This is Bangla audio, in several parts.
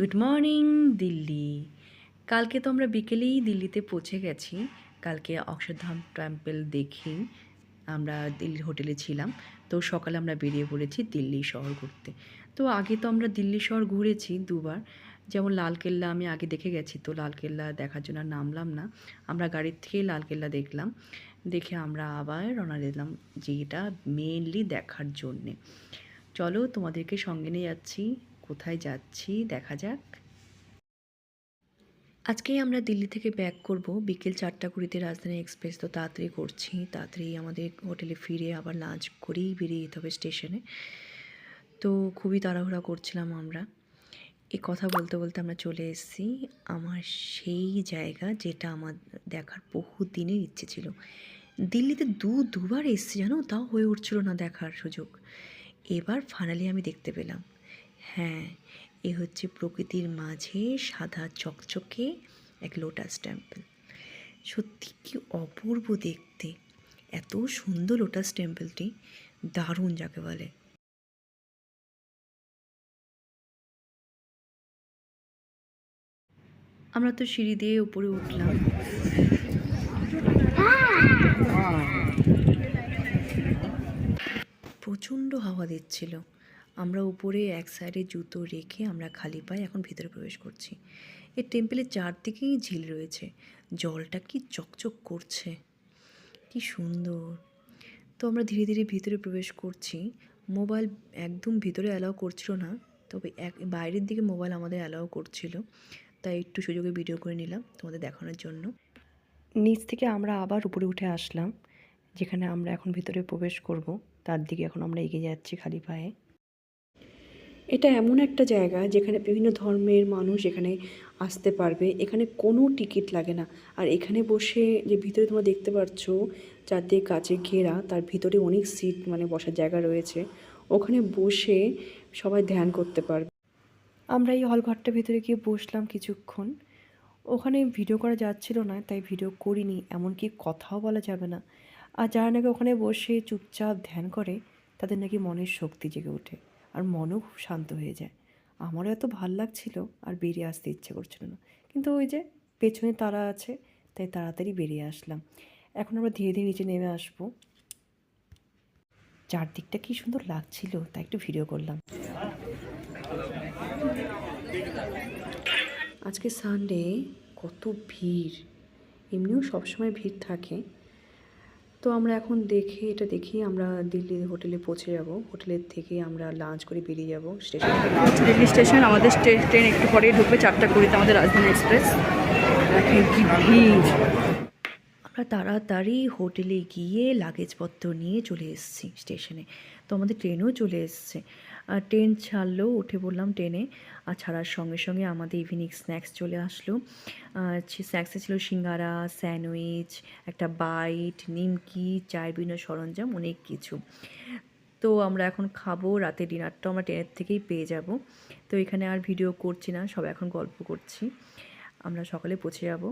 Good morning Delhi. কালকে তো আমরা বিকেলেই দিল্লিতে পৌঁছে গেছি। কালকে অক্ষরধাম টেম্পল দেখি আমরা দিল্লির হোটেলে ছিলাম। তো সকালে আমরা বেরিয়ে পড়েছি দিল্লি শহর ঘুরতে। তো আগে তো আমরা দিল্লি শহর ঘুরেছি দুবার। যেমন লালকেল্লা আমি আগে দেখে গেছি, তো লালকেল্লা দেখার জন্য নামলাম না। আমরা গাড়ির থেকেই লালকেল্লা দেখলাম। দেখে আমরা আবার রওনা দিলাম যেটা মেনলি দেখার জন্যে। চলো তোমাদেরকে সঙ্গে নিয়ে যাচ্ছি। কোথায় যাচ্ছি, দেখা যাক। আজকেই আমরা দিল্লি থেকে ব্যাক করব। বিকেল চারটা কুড়িতে রাজধানী এক্সপ্রেস তো তাড়াতাড়ি করছি। তাড়াতাড়ি আমাদের হোটেলে ফিরে আবার লাঞ্চ করেই বেরিয়ে যেতে হবে স্টেশনে তো খুবই তাড়াহুড়া করছিলাম আমরা। এ কথা বলতে বলতে আমরা চলে এসেছি আমার সেই জায়গা যেটা আমার দেখার বহু দিনের ইচ্ছে ছিল। দিল্লিতে দু দুবার এসেছি জানো? তাও হয়ে উঠছিল না দেখার সুযোগ। এবার ফাইনালি আমি দেখতে পেলাম। হ্যাঁ এ হচ্ছে প্রকৃতির মাঝে সাদা চকচকে এক লোটাস টেম্পল সত্যি কি অপূর্ব দেখতে। এত সুন্দর লোটাস টেম্পলটি দারুণ যাকে বলে। আমরা তো সিঁড়ি দিয়ে উপরে উঠলাম। প্রচণ্ড হাওয়া দিচ্ছিল। আমরা উপরে এক সাইডে জুতো রেখে আমরা খালি পায়ে এখন ভিতরে প্রবেশ করছি। এই টেম্পেলের চারদিকেই ঝিল রয়েছে। জলটা কি চকচক করছে। কি সুন্দর। তো আমরা ধীরে ধীরে ভিতরে প্রবেশ করছি। মোবাইল একদম ভিতরে অ্যালাউ করছিল না, তবে এক বাইরের দিকে মোবাইল আমাদের অ্যালাউ করছিল। তাই একটু সুযোগে ভিডিও করে নিলাম তোমাদের দেখানোর জন্য। নিচ থেকে আমরা আবার উপরে উঠে আসলাম, যেখানে আমরা এখন ভিতরে প্রবেশ করব। তার দিকে এখন আমরা এগিয়ে যাচ্ছি খালি পায়ে। এটা এমন একটা জায়গা যেখানে বিভিন্ন ধর্মের মানুষ এখানে আসতে পারবে। এখানে কোনো টিকিট লাগে না। আর এখানে বসে যে ভিতরে তোমরা দেখতে পাচ্ছ চারদিকে কাছে ঘেরা, তার ভিতরে অনেক সিট মানে বসার জায়গা রয়েছে। ওখানে বসে সবাই ধ্যান করতে পারবে। আমরা এই হলঘরটার ভিতরে গিয়ে বসলাম কিছুক্ষণ। ওখানে ভিডিও করা যাচ্ছিল না, তাই ভিডিও করিনি, এমনকি কথাও বলা যাবে না। আর যারা নাকি ওখানে বসে চুপচাপ ধ্যান করে, তাদের নাকি মনের শক্তি জেগে ওঠে। আর মনও খুব শান্ত হয়ে যায়। আমারও এত ভালো লাগছিল আর বেরিয়ে আসতে ইচ্ছে করছিল না। কিন্তু ওই যে পেছনে তারা আছে, তাই তাড়াতাড়ি বেরিয়ে আসলাম। এখন আমরা ধীরে ধীরে নিচে নেমে আসব। চারদিকটা কি সুন্দর লাগছিল, তাই একটু ভিডিও করলাম। আজকে সানডে কত ভিড়। এমনিও সবসময় ভিড় থাকে। তো আমরা এখন দেখে, এটা দেখি আমরা দিল্লি হোটেলে পৌঁছে যাব। হোটেলের থেকে আমরা লাঞ্চ করে বেরিয়ে যাব। স্টেশন দিল্লি স্টেশন আমাদের ট্রেন একটু পরেই ঢুকবে, চারটা কুড়িতে আমাদের রাজধানী এক্সপ্রেস কি আমরা তাড়াতাড়ি হোটেলে গিয়ে লাগেজপত্র নিয়ে চলে এসেছি স্টেশনে। তো আমাদের ট্রেনও চলে এসছে। আর ট্রেন ছাড়লো, উঠে বললাম ট্রেনে। আর ছাড়ার সঙ্গে সঙ্গে আমাদের ইভিনিং স্ন্যাক্স চলে আসলো। স্ন্যাক্সে ছিল সিঙ্গারা, স্যান্ডউইচ, একটা বাইট, নিমকি, চায়ের বিভিন্ন সরঞ্জাম, অনেক কিছু। তো আমরা এখন খাব রাতে ডিনারটা আমরা ট্রেনের থেকেই পেয়ে যাব। তো এখানে আর ভিডিও করছি না সব এখন গল্প করছি। আমরা সকালে পৌঁছে যাব।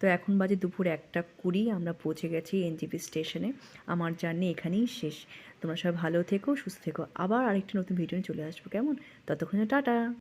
তো এখন বাজে দুপুর একটা কুড়ি, আমরা পৌঁছে গেছি এনজিপি স্টেশনে। আমার জার্নি এখানেই শেষ। তোমরা সবাই ভালো থেকো, সুস্থ থেকো। আবার আরেকটি নতুন ভিডিও নিয়ে চলে আসব, কেমন? ততক্ষণে টাটা!